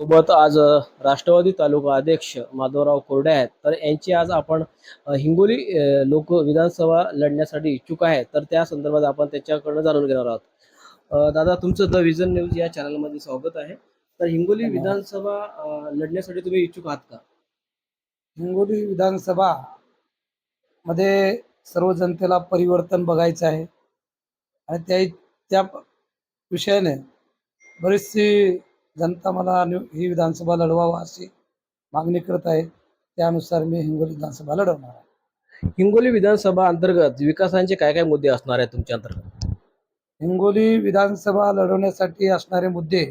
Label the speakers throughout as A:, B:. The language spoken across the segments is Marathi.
A: सोबत आज राष्ट्रवादी तालुका अध्यक्ष माधवराव कोरडे आहेत. तर यांची आज आपण हिंगोली लोक विधानसभा लढण्यासाठी इच्छुक आहेत. तर त्या संदर्भात आपण त्याच्याकडनं जाणून घेणार आहोत. दादा तुमचं द विजन न्यूज या चॅनलमध्ये स्वागत आहे. तर हिंगोली विधानसभा लढण्यासाठी तुम्ही इच्छुक आहात का?
B: हिंगोली विधानसभा मध्ये सर्व जनतेला परिवर्तन बघायचं आहे. आणि त्या त्या विषयाने बरीचशी जनता मला ही विधानसभा लढवावं अशी मागणी करत आहे. त्यानुसार मी हिंगोली विधानसभा लढवणार आहे.
A: हिंगोली विधानसभा अंतर्गत विकासांचे काय काय मुद्दे असणार आहेत तुमच्या अंतर्गत?
B: हिंगोली विधानसभा लढवण्यासाठी असणारे मुद्दे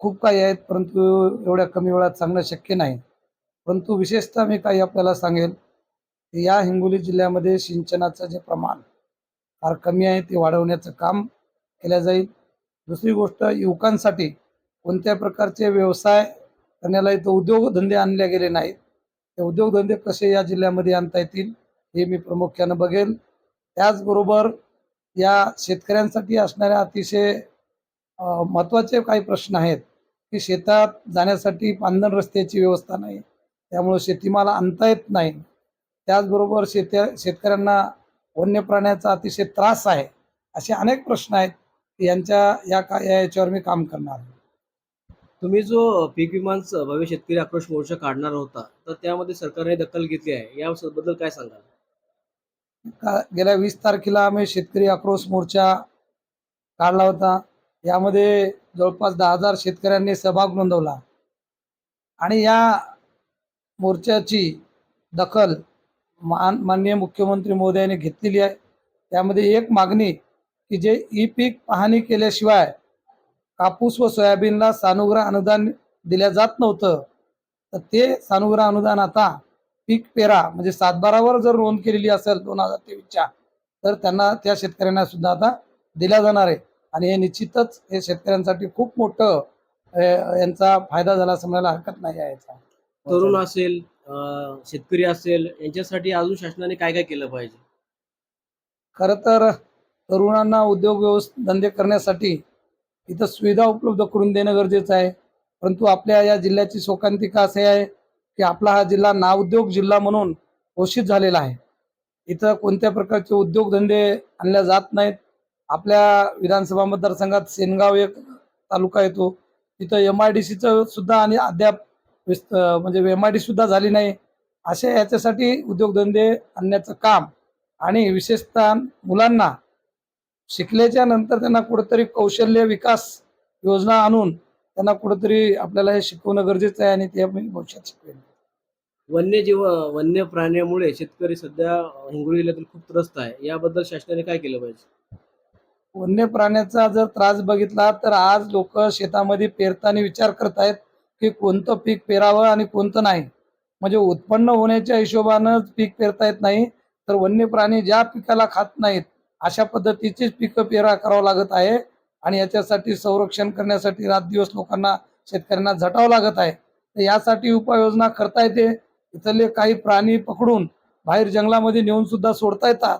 B: खूप काही आहेत परंतु एवढ्या कमी वेळात सांगणं शक्य नाही. परंतु विशेषतः मी काही आपल्याला सांगेल की या हिंगोली जिल्ह्यामध्ये सिंचनाचं जे प्रमाण फार कमी आहे ते वाढवण्याचं काम केलं जाईल. दुसरी गोष्ट युवकांसाठी कोणत्या प्रकारचे व्यवसाय करण्याला इथं उद्योगधंदे आणले गेले नाहीत. ते उद्योगधंदे कसे या जिल्ह्यामध्ये आणता येतील हे मी प्रामुख्यानं बघेल. त्याचबरोबर या शेतकऱ्यांसाठी असणाऱ्या अतिशय महत्त्वाचे काही प्रश्न आहेत की शेतात जाण्यासाठी पांदण रस्त्याची व्यवस्था नाही. त्यामुळं शेतीमाल आणता येत नाही. त्याचबरोबर शेत्या शेतकऱ्यांना वन्य प्राण्याचा अतिशय त्रास आहे असे अनेक प्रश्न आहेत. यांच्या या का या याच्यावर मी काम करणार.
A: तुम्ही जो पीक विमांचा भव्य शेतकरी आक्रोश मोर्चा काढणार होता तर त्यामध्ये सरकारने दखल घेतली आहे. याबद्दल काय सांगाल?
B: का गेल्या वीस तारखेला आम्ही शेतकरी आक्रोश मोर्चा काढला होता. यामध्ये जवळपास दहा हजार शेतकऱ्यांनी सहभाग नोंदवला. आणि या मोर्चाची दखल मान माननीय मुख्यमंत्री महोदयांनी घेतलेली आहे. त्यामध्ये एक मागणी की जे ई पीक पाहणी केल्याशिवाय कापूस व सोयाबीनला सानुग्रह अनुदान दिल्या जात नव्हतं तर ते सानुग्रह अनुदान आता पीक पेरा म्हणजे सातबारावर जर नोंद केलेली असेल दोन हजार तेवीसच्या तर त्यांना त्या शेतकऱ्यांना सुद्धा आता दिल्या जाणार आहे. आणि हे निश्चितच हे शेतकऱ्यांसाठी खूप मोठं यांचा फायदा झाला असं म्हणायला हरकत नाही आहे याचा.
A: तरुण असेल शेतकरी असेल यांच्यासाठी अजून शासनाने काय काय केलं पाहिजे?
B: खरं तर तरुणांना उद्योग व्यवस् धंदे करण्यासाठी इथं सुविधा उपलब्ध करून देणं गरजेचं आहे. परंतु आपल्या या जिल्ह्याची शोकांतिका असे आहे की आपला हा जिल्हा नाउद्योग जिल्हा म्हणून घोषित झालेला आहे. इथं कोणत्या प्रकारचे उद्योगधंदे आणल्या जात नाहीत. आपल्या विधानसभा मतदारसंघात सेनगाव एक तालुका येतो. तिथं एम आय डी सीचं सुद्धा आणि अद्याप विस्त म्हणजे एम आय डी सुद्धा झाली नाही. असे याच्यासाठी उद्योगधंदे आणण्याचं काम आणि विशेषतः मुलांना शिकल्याच्या नंतर त्यांना कुठेतरी कौशल्य विकास योजना आणून त्यांना कुठेतरी आपल्याला हे शिकवणं गरजेचं आहे आणि ते मी भविष्यात शिकवेन.
A: वन्यजीव वन्य प्राण्यामुळे शेतकरी सध्या हिंगोली जिल्ह्यातील खूप त्रस्त आहे. याबद्दल शासनाने काय केलं पाहिजे?
B: वन्य प्राण्याचा जर त्रास बघितला तर आज लोक शेतामध्ये पेरताना विचार करतायत की कोणतं पीक पेरावं आणि कोणतं नाही. म्हणजे उत्पन्न होण्याच्या हिशोबानं पीक पेरता येत नाही. तर वन्य प्राणी ज्या पिकाला खात नाहीत अशा पद्धतीचीच पिकं पेरा करावं लागत आहे. आणि याच्यासाठी संरक्षण करण्यासाठी रात दिवस लोकांना शेतकऱ्यांना झटावं लागत आहे. तर यासाठी उपाययोजना करता येते. इथले काही प्राणी पकडून बाहेर जंगलामध्ये नेऊन सुद्धा सोडता येतात.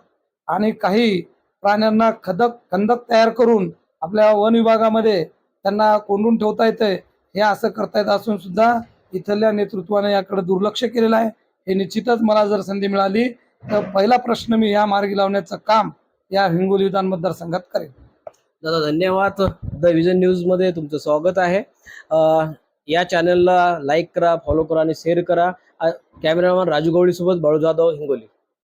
B: आणि काही प्राण्यांना खदक खंदक तयार करून आपल्या वन विभागामध्ये त्यांना कोंडून ठेवता येतंय. हे असं करता येत असून सुद्धा इथल्या नेतृत्वाने याकडे दुर्लक्ष केलेलं आहे. हे निश्चितच मला जर संधी मिळाली तर पहिला प्रश्न मी या मार्गी लावण्याचं काम या हिंगोली विधान मतदारसंघात करेल
A: दादा धन्यवाद. द विजन न्यूजमध्ये तुमचं स्वागत आहे. अं, या चॅनलला लाईक करा फॉलो करा आणि शेअर करा. अं, कॅमेरामॅन राजू गवळीसोबत बाळू जाधव हिंगोली.